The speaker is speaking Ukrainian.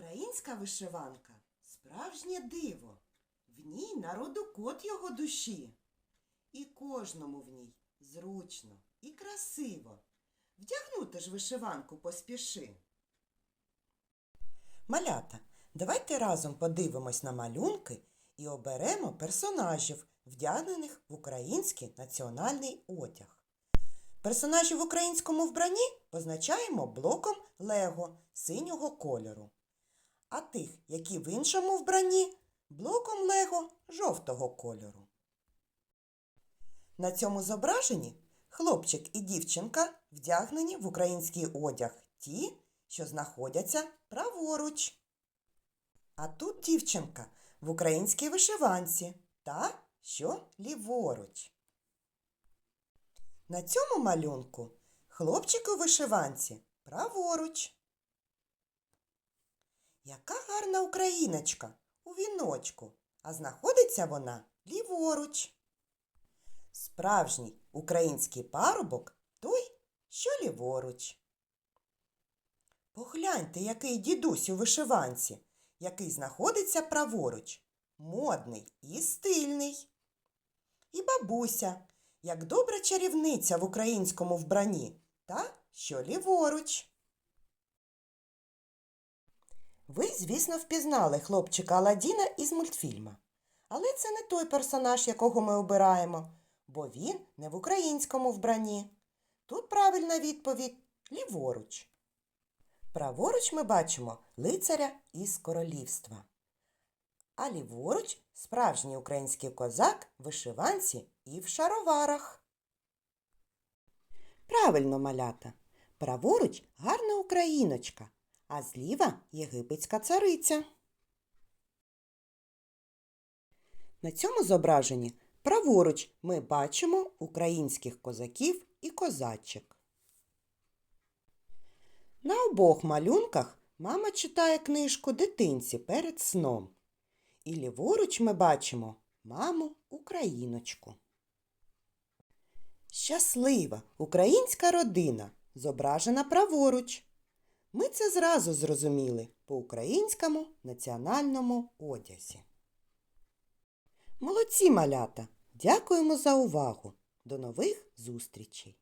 Українська вишиванка справжнє диво. В ній народу кот його душі. І кожному в ній зручно і красиво. Вдягнути ж вишиванку поспіши. Малята, давайте разом подивимось на малюнки і оберемо персонажів, вдягнених в український національний одяг. Персонажів в українському вбранні позначаємо блоком Лего синього кольору. А тих, які в іншому вбранні, блоком Лего жовтого кольору. На цьому зображенні хлопчик і дівчинка вдягнені в український одяг ті, що знаходяться праворуч. А тут дівчинка в українській вишиванці та що ліворуч. На цьому малюнку хлопчик у вишиванці праворуч. Яка гарна україночка у віночку, а знаходиться вона ліворуч. Справжній український парубок той, що ліворуч. Погляньте, який дідусь у вишиванці, який знаходиться праворуч, модний і стильний. І бабуся, як добра чарівниця в українському вбранні, та що ліворуч. Ви, звісно, впізнали хлопчика Аладдіна із мультфільма. Але це не той персонаж, якого ми обираємо, бо він не в українському вбранні. Тут правильна відповідь ліворуч. Праворуч ми бачимо лицаря із королівства. А ліворуч справжній український козак в вишиванці і в шароварах. Правильно, малята. Праворуч гарна україночка, а зліва єгипетська цариця. На цьому зображенні праворуч ми бачимо українських козаків і козачок. На обох малюнках мама читає книжку дитинці перед сном. І ліворуч ми бачимо маму україночку. Щаслива українська родина зображена праворуч. Ми це зразу зрозуміли по українському національному одязі. Молодці малята! Дякуємо за увагу! До нових зустрічей!